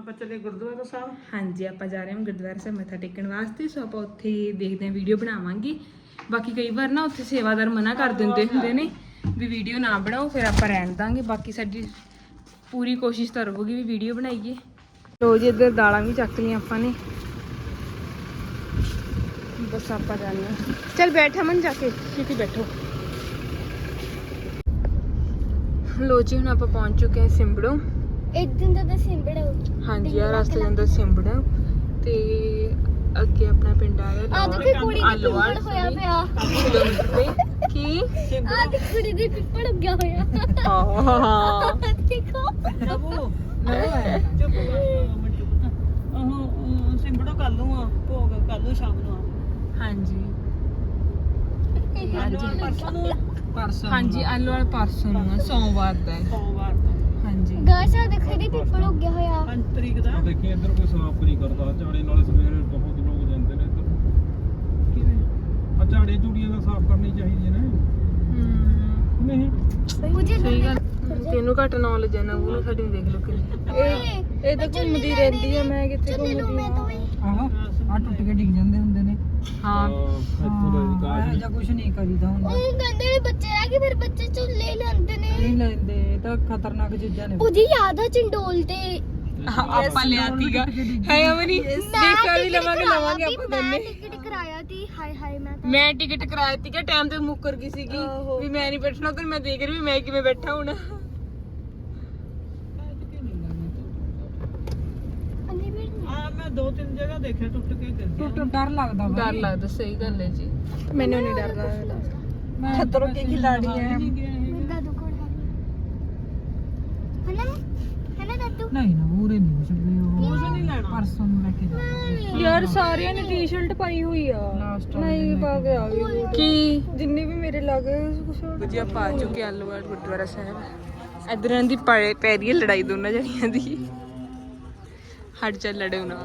ਆਪਾਂ ਚੱਲੇ ਗੁਰਦੁਆਰਾ ਸਾਹਿਬ। ਹਾਂਜੀ, ਆਪਾਂ ਜਾ ਰਹੇ ਹਾਂ ਗੁਰਦੁਆਰਾ ਸਾਹਿਬ ਮੱਥਾ ਟੇਕਣ ਵਾਸਤੇ, ਸੋ ਆਪਾਂ ਉੱਥੇ ਦੇਖਦੇ ਹਾਂ ਵੀਡੀਓ ਬਣਾਵਾਂਗੇ। ਬਾਕੀ ਕਈ ਵਾਰ ਨਾ ਉੱਥੇ ਸੇਵਾਦਾਰ ਮਨਾ ਕਰ ਦਿੰਦੇ ਹੁੰਦੇ ਨੇ ਵੀ ਵੀਡੀਓ ਨਾ ਬਣਾਓ, ਫਿਰ ਆਪਾਂ ਰਹਿਣ ਦਾਂਗੇ। ਬਾਕੀ ਸਾਡੀ ਪੂਰੀ ਕੋਸ਼ਿਸ਼ ਤਾਂ ਰਹੂਗੀ ਵੀ ਵੀਡੀਓ ਬਣਾਈਏ। ਲੋ ਜੀ, ਇੱਧਰ ਦਾਲਾਂ ਵੀ ਚੱਕ ਲਈਆਂ ਆਪਾਂ ਨੇ। ਬਸ ਆਪਾਂ ਜਾਣਾ ਚੱਲ ਬੈਠਾ ਮਨ ਜਾ ਕੇ, ਛੇਤੀ ਬੈਠੋ। ਲੋ ਜੀ, ਹੁਣ ਆਪਾਂ ਪਹੁੰਚ ਚੁੱਕੇ ਹਾਂ ਸਿੰਬੜੋ ਇੱਕ ਦਿਨ ਦਾ ਤਾਂ ਸਿੰਬੜਾ ਹਾਂਜੀ ਆ ਰਸਤੇ ਜਾਂਦਾ ਸਿੰਬੜਾ ਤੇ ਅੱਗੇ ਆਪਣਾ ਪਿੰਡ ਆ ਗਿਆ ਆ ਦੇਖੋ ਕੁੜੀ ਦੀ ਆਲੋਵਾਲ ਪਿੱਪੜ ਹੋਇਆ ਪਿਆ। ਕਿਲੋਮੀਟਰ ਤੇ ਕੀ? ਆ ਦੇਖ ਕੁੜੀ ਦੀ ਪਿੱਪੜ ਉੱਗਿਆ ਹੋਇਆ। ਹਾਂ ਦੇਖੋ। ਨਵੂ ਚੁੱਪ ਮਿੰਟੂ ਉਹ ਸਿੰਬੜੋ ਕੱਲ ਨੂੰ ਆ ਭੋਗ ਕੱਲ ਨੂੰ ਸ਼ਾਮ ਨੂੰ ਆ। ਹਾਂਜੀ। ਅੱਜ ਪਰਸੋਂ ਨੂੰ ਪਰਸੋਂ ਹਾਂਜੀ ਆਲੋਵਾਲ ਪਰਸੋਂ ਨੂੰ ਆ ਸੋਮਵਾਰ ਦਾ ਹੈ। ਸੋਮਵਾਰ ਨੂੰ ਹਾਂਜੀ ਗਾਸ਼ਾ ਦੇਖੋ ਇਹਦੀ ਪਿੱਪੜ ਉੱਗਿਆ ਹੋਇਆ। 5 ਤਰੀਕ ਦਾ। ਦੇਖੀ ਇੱਧਰ ਕੋਈ ਸਾਫ਼ ਨਹੀਂ ਕਰਦਾ। ਝਾੜੇ ਨਾਲ ਸਵੇਰੇ ਬਹੁਤ ਲੋਕ ਜਾਂਦੇ ਨੇ ਇੱਧਰ। ਕਿਵੇਂ? ਆ ਝਾੜੇ ਝੂੜੀਆਂ ਦਾ ਸਾਫ਼ ਕਰਨੀ ਚਾਹੀਦੀ ਨੇ। ਨਹੀਂ। ਮੁਝੇ ਸਹੀ ਗੱਲ। ਤੈਨੂੰ ਘੱਟ ਨੌਲੇਜ ਹੈ ਨਾ ਉਹਨੂੰ ਸਾਡੀ ਨੂੰ ਦੇਖ ਲਓ ਕਿੰਨੀ। ਇਹ ਇਹ ਤਾਂ ਘੁੰਮਦੀ ਰਹਿੰਦੀ ਆ ਮੈਂ ਕਿੱਥੇ ਘੁੰਮਦੀ ਆ। ਆਹ ਆ ਟੁੱਟ ਕੇ ਡਿੱਗ ਜਾਂਦੇ ਹੁੰਦੇ ਨੇ। ਹਾਂ। ਇੱਥੋਂ ਦਾ ਕਾਜ ਜਾਂ ਕੁਝ ਨਹੀਂ ਕਰੀਦਾ ਹੁੰਦਾ। ਉਹ ਕਹਿੰਦੇ ਨੇ ਬੱਚੇ ਰਹਿ ਗਏ ਫਿਰ ਬੱਚੇ ਝੁੱਲੇ ਲੈਂਦੇ ਨੇ। ਨਹੀਂ ਲੈਂਦੇ। ਇਹ ਤਾਂ ਖਤਰਨਾਕ ਚੀਜ਼ਾਂ ਨੇ। ਉਹਦੀ ਯਾਦ ਆ ਚੰਡੋਲ ਤੇ। ਆਪਾਂ ਲਿਆ ਤੀਗਾ ਹੈ ਅਮਨੀ ਦੇਖਿਆ ਵੀ ਲਵਾਂਗੇ ਲਵਾਂਗੇ ਆਪਾਂ ਮੈਂ ਦੋਨੇ ਟਿਕਟ ਕਰਾਇਆ ਤੀ ਹਾਏ ਹਾਏ ਮੈਂ ਤਾਂ ਮੈਂ ਟਿਕਟ ਕਰਾਈ ਤੀ ਕਿ ਟਾਈਮ ਤੇ ਮੁੱਕਰ ਗਈ ਸੀਗੀ। ਵੀ ਮੈਂ ਨਹੀਂ ਬੈਠਣਾ ਤੇ ਮੈਂ ਦੇਖ ਰਹੀ ਵੀ ਮੈਂ ਕਿਵੇਂ ਬੈਠਾ ਹੁਣ। ਅੰਨੀ ਵੀ ਆ ਮੈਂ ਦੋ ਤਿੰਨ ਜਗ੍ਹਾ ਦੇਖਿਆ ਟੁੱਟ ਕੇ ਗਿਰ ਗਿਆ। ਡਰ ਲੱਗਦਾ ਡਰ ਲੱਗਦਾ ਸਹੀ ਗੱਲ ਹੈ ਜੀ। ਮੈਨੂੰ ਨਹੀਂ ਡਰ ਲੱਗਦਾ ਖਤਰੋਂ ਕੇ ਖਿਲਾੜੀ ਹੈ ਮੇਰਾ ਦੁਕਾਨ ਹੈ ਹਨਾ ਹਨਾ ਦਾਦੂ ਨਹੀਂ ਨਾ ਪੂਰੇ ਨਹੀਂ ਹੋ ਸਕਦੇ ਉਹ ਕੁਝ ਨਹੀਂ ਲੈਣਾ। ਪਰਸੋਂ ਨੂੰ ਲੈ ਕੇ ਜਾਵਾਂਗੇ ਯਾਰ ਸਾਰਿਆਂ ਨੇ ਟੀ-ਸ਼ਰਟ ਪਾਈ ਹੋਈ ਆ। ਨਹੀਂ ਪਾ ਕੇ ਆ ਗਈ। ਕੀ? ਜਿੰਨੀ ਵੀ ਮੇਰੇ ਲੱਗੇ ਕੁਛ ਜੀ ਆਪਾਂ ਆ ਚੁੱਕੇ ਆਲੂਵਾਲ ਗੁਰਦੁਆਰਾ ਸਾਹਿਬ। ਇਧਰਾਂ ਦੀ ਪੈ ਪੈ ਰਹੀ ਹੈ ਲੜਾਈ ਦੋਨਾਂ ਜਣੀਆਂ ਦੀ। ਹਟ ਚੱਲ ਲੜੋ ਨਾ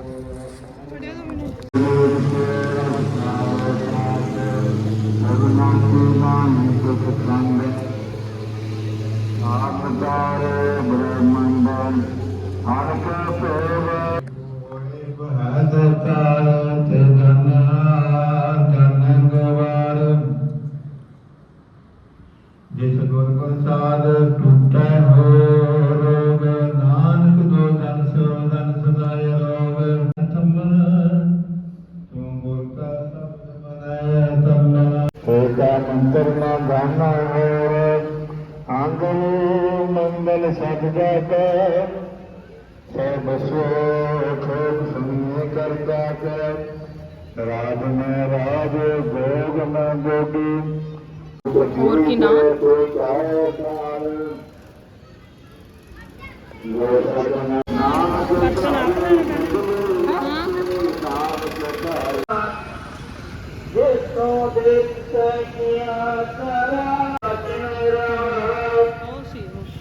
ਜਿਸ ਗੁਰ ਪ੍ਰਸਾਦ ਟੁੱਟੈ ਹੋ ਰੋਗ ਨਾਨਕ ਦੋ ਜਨ ਸੋ ਜਨ ਸਦਾਇ ਰੋਗ ਤਮਨ। ਤੂੰ ਗੁਰ ਕਾ ਸ਼ਬਦ ਮਨਾਇ ਤਮਨ ਹੋਤਾ ਮੰਤਰ ਨਾ ਗਾਨਾ ਹੋਰ। ਆਂਗਨ ਮੰਗਲ ਸਬਦਾ ਕੈ ਸਭ ਸੁਖ ਸੁਨੇ ਕਰਤਾ ਕੈ। ਰਾਜ ਮੈਂ ਰਾਜ ਭੋਗ ਮੈਂ ਜੋਗੀ। ਹੋਰ ਕੀ ਨਾਮ ਉਹ ਸੀ ਉਹ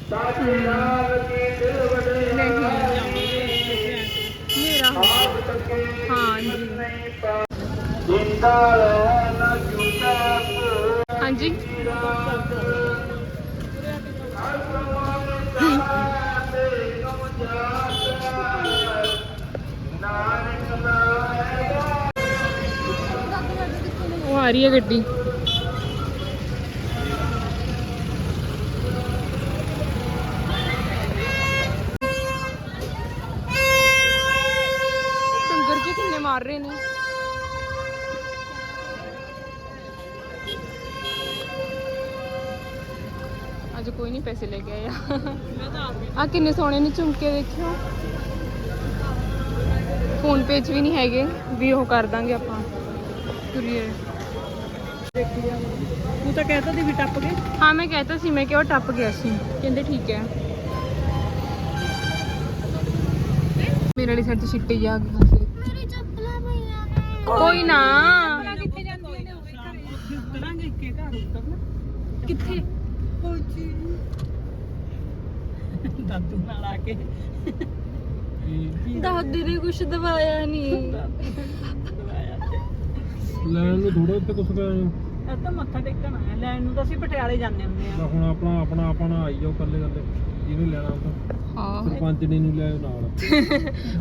ਮੇਰਾ ਹਾਂ ਜੀ ਹਾਂਜੀ। ਉਹ ਆ ਰਹੀ ਹੈ ਗੱਡੀ। ਮਾਰ ਰਹੇ ਨੇ। ਅੱਜ ਕੋਈ ਨਹੀਂ ਪੈਸੇ ਲੈ ਕੇ ਆਇਆ। ਆ ਕਿੰਨੇ ਸੋਹਣੇ ਨੇ ਝੁਮਕੇ ਦੇਖਿਓ ਫੋਨ ਪੇ 'ਚ ਵੀ ਨਹੀਂ ਹੈਗੇ ਵੀ ਉਹ ਕਰ ਦਾਂਗੇ ਆਪਾਂ। ਕੁਰੀਅਰ। ਤੂੰ ਤਾਂ ਕਹਿਤਾ ਸੀ ਵੀ ਟੱਪ ਗਏ ਹਾਂ ਮੈਂ ਕਹਿਤਾ ਸੀ ਮੈਂ ਕਿ ਉਹ ਟੱਪ ਗਿਆ ਸੀ। ਕਹਿੰਦੇ ਠੀਕ ਹੈ। ਮੇਰੇ ਵਾਲੀ ਸਾਈਡ ਤੇ ਛਿੱਟੇ ਜਾ ਗਏ ਖਾਸੇ ਮੇਰੀ ਚੱਪਲਾਂ ਪਈਆਂ ਨੇ ਕੋਈ ਨਾ। ਕਿੱਥੇ? ਜਾਂਦੀਆਂ ਨੇ ਉਤਰਾਂਗੇ ਇੱਕੇ ਘਰ ਉਤਰਨਾ ਕਿੱਥੇ ਦਾਦੂ ਨਾਲ ਆ ਕੇ ਦਾਦੀ ਨੇ ਕੁਝ ਦਵਾਇਆ ਨਹੀਂ ਲੈਣ ਨੂੰ ਥੋੜਾ ਇੱਥੇ ਕੁਛ ਗਏ ਇਹ ਤਾਂ ਮੱਥਾ ਟੇਕਣ ਆਇਆ। ਲੈਣ ਨੂੰ ਤਾਂ ਅਸੀਂ ਪਟਿਆਲੇ ਜਾਂਦੇ ਹੁੰਦੇ ਆ। ਹੁਣ ਆਪਣਾ ਆਪਣਾ ਆਪਣਾ ਆਈ ਜਾਓ ਕੱਲੇ ਕੱਲੇ ਇਹਨੂੰ ਲੈਣਾ ਤਾਂ ਹਾਂ। ਸਰਪੰਚ ਨੇ ਨੂੰ ਲਿਆਓ ਨਾਲ।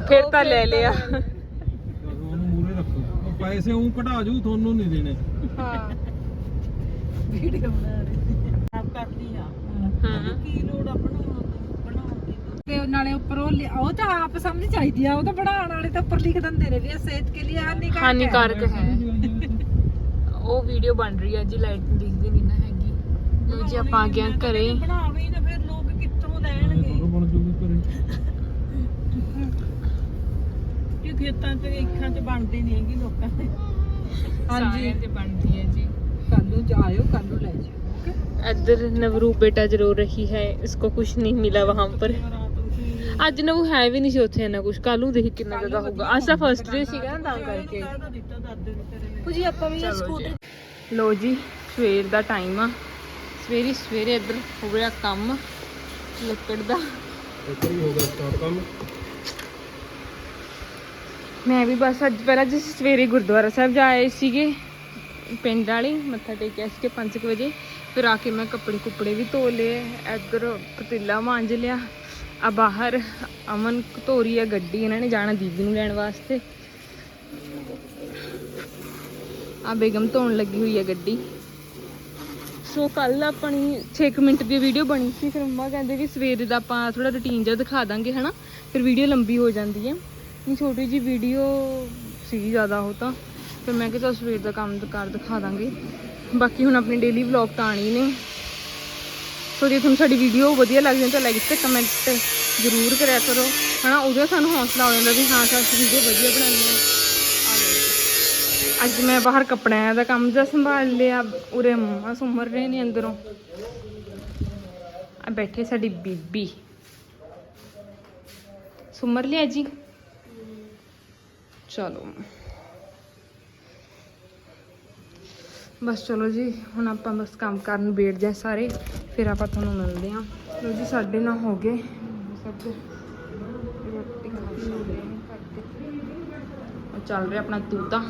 ਫਿਰ ਤਾਂ ਲੈ ਲਿਆ ਬਸ ਉਹਨੂੰ ਮੂਰੇ ਰੱਖੋ ਉਹ ਪੈਸੇ ਉਹ ਕਢਾ ਜੂ ਤੁਹਾਨੂੰ ਨਹੀਂ ਦੇਣੇ। ਹਾਂ। ਵੀਡੀਓ ਬਣਾ ਰਹੇ। ਆਪ ਕਰਦੀ ਆ। ਹਾਂ। ਕੀ ਲੋੜ ਆ ਬਣਾਉਣ ਬਣਾਉਣ ਦੀ ਤੇ। ਨਾਲੇ ਉੱਪਰ ਉਹ ਲਿ- ਉਹ ਤਾਂ ਆਪ ਸਮਝ ਚਾਹੀਦੀ ਆ ਉਹ ਤਾਂ ਬਣਾਉਣ ਵਾਲੇ ਤਾਂ ਉੱਪਰ ਲਿਖ ਦਿੰਦੇ ਨੇ ਵੀ ਇਹ ਸਿਹਤ ਕੇ ਲਈ ਹਾਨੀਕਾਰਕ ਹੈ। ਹਾਨੀਕਾਰਕ ਹੈ। ਉਹ ਵੀਡੀਓ ਬਣ ਰਹੀ ਹੈ ਜੀ ਲਾਈਟ ਦਿਖਦੀ ਨਹੀਂ ਨਾ ਹੈਗੀ। ਲੋ ਜੀ ਆਪਾਂ ਆ ਗਏ ਹਾਂ ਘਰੇ। ਬਣਾਵੇ ਨਾ ਫਿਰ ਲੋਕ ਕਿੱਥੋਂ ਲੈਣਗੇ ਬਣ ਜੂਗੀ ਘਰੇ। ਖੇਤਾਂ 'ਚ ਇੱਖਾਂ 'ਚ ਬਣਦੀ ਨਹੀਂ ਹੈਗੀ ਲੋਕਾਂ ਦੇ ਸਾਰਿਆਂ ਤੇ ਬਣਦੀ ਹੈ ਜੀ ਕੱਲ ਨੂੰ ਜਾਇਓ ਕੱਲ ਨੂੰ ਲੈ ਜਾਇਓ इधर नवरू बेटा रो रही है इसको कुछ नहीं मिला वहां पर ਰਾਤ ਨੂੰ ਅੱਜ ਨਵੂ ਹੈ ਵੀ ਨਹੀਂ ਸੀ ਉੱਥੇ ਇੰਨਾ ਕੁਝ ਕੱਲ ਨੂੰ ਦੇਖ ਕਿੰਨਾ ਜ਼ਿਆਦਾ ਹੋਊਗਾ ਅੱਜ ਤਾਂ ਫਰਸਟ ਡੇ ਸੀਗਾ ਨਾ ਤਾਂ ਕਰਕੇ ਕਹਿ ਤਾਂ ਦਿੱਤਾ ਦਾਦੇ ਨੂੰ ਤੇਰੇ ਨੇ ਜੀ ਆਪਾਂ ਵੀ ਚਲੋ ਜੀ ਲੋ ਜੀ ਸਵੇਰ ਦਾ ਟਾਈਮ ਆ ਸਵੇਰੀ ਸਵੇਰੇ ਇੱਧਰ ਹੋ ਗਿਆ ਕੰਮ ਲੱਕੜ ਦਾ ਇੱਥੇ ਹੀ ਹੋ ਗਿਆ ਸਟਾਰਟ ਕੰਮ ਮੈਂ ਵੀ ਬਸ ਅੱਜ ਪਹਿਲਾਂ ਜਿਸ ਸਵੇਰੇ ਗੁਰਦੁਆਰਾ ਸਾਹਿਬ ਜਾ ਆਏ ਸੀਗੇ, ਪਿੰਡ ਵਾਲੇ, ਮੱਥਾ ਟੇਕਿਆ ਸੀ 5 ਵਜੇ। ਫਿਰ ਆ ਕੇ ਮੈਂ ਕੱਪੜੇ ਕੁੱਪੜੇ ਵੀ ਧੋ ਲਏ, ਇੱਧਰ ਪਤੀਲਾ ਮਾਂਜ ਲਿਆ, ਆ ਬਾਹਰ ਅਮਨ ਧੋਰੀ ਆ ਗੱਡੀ, ਇਹਨਾਂ ਨੇ ਜਾਣਾ ਦੀਦੀ ਨੂੰ ਲੈਣ ਵਾਸਤੇ। ਆ ਬੇਗਮ ਧੋਣ ਲੱਗੀ ਹੋਈ ਹੈ ਗੱਡੀ। ਸੋ ਕੱਲ ਆਪਣੀ 6 ਮਿੰਟ ਦੀ ਵੀਡੀਓ ਬਣੀ ਸੀ, ਫਿਰ ਮੰਮਾ ਕਹਿੰਦੇ ਵੀ ਸਵੇਰੇ ਦਾ ਆਪਾਂ ਥੋੜਾ ਰੁਟੀਨ ਜਿਹਾ ਦਿਖਾ ਦਾਂਗੇ, ਹਨਾ? ਫਿਰ ਵੀਡੀਓ ਲੰਬੀ ਹੋ ਜਾਂਦੀ ਹੈ। ਨਹੀਂ ਛੋਟੀ ਜੀ ਵੀਡੀਓ ਸੀ ਜ਼ਿਆਦਾ ਉਹ ਤਾਂ, ਫਿਰ ਮੈਂ ਕਿਹਾ ਚੱਲ ਸਵੇਰ ਦਾ ਕੰਮ ਕਰ ਦਿਖਾ ਦਾਂਗੇ। ਬਾਕੀ ਹੁਣ ਆਪਣੀ ਡੇਲੀ ਵਲੌਗ ਤਾਂ ਆਣੀ ਨੇ। ਸੋ ਜੇ ਤੁਹਾਨੂੰ ਸਾਡੀ ਵੀਡੀਓ ਵਧੀਆ ਲੱਗਦੀ ਤਾਂ ਲਾਈਕ ਤੇ ਕਮੈਂਟ ਜ਼ਰੂਰ ਕਰਿਆ ਕਰੋ। ਹਨਾ ਉਹਦਾ ਸਾਨੂੰ ਹੌਸਲਾ ਹੋ ਜਾਂਦਾ ਵੀ ਹਾਂ ਤਾਂ ਵੀਡੀਓ ਵਧੀਆ ਬਣਾਉਂਦੇ ਹਾਂ। ਅੱਜ ਮੈਂ ਬਾਹਰ ਕੱਪੜਿਆਂ ਦਾ ਕੰਮ ਜਿਹਾ ਸੰਭਾਲ ਲਿਆ, ਉਰੇ ਮੰਮਾ ਸੁਮਰ ਰਹੇ ਨੇ ਅੰਦਰੋਂ। ਆ ਬੈਠੇ ਸਾਡੀ ਬੀਬੀ। ਸੁਮਰ ਲਿਆ ਜੀ। ਚਲੋ। ਬਸ ਚਲੋ ਜੀ, ਹੁਣ ਆਪਾਂ ਬਸ ਕੰਮ ਕਰਨ ਬੈਠ ਜਾਏ ਸਾਰੇ, ਫਿਰ ਆਪਾਂ ਤੁਹਾਨੂੰ ਮਿਲਦੇ ਹਾਂ। ਲੋ ਜੀ, ਸਾਡੇ ਨਾਲ ਹੋ ਗਏ। ਸਭ ਰੋਟੀ ਚੱਲ ਰਿਹਾ ਆਪਣਾ ਤੂਤਾ।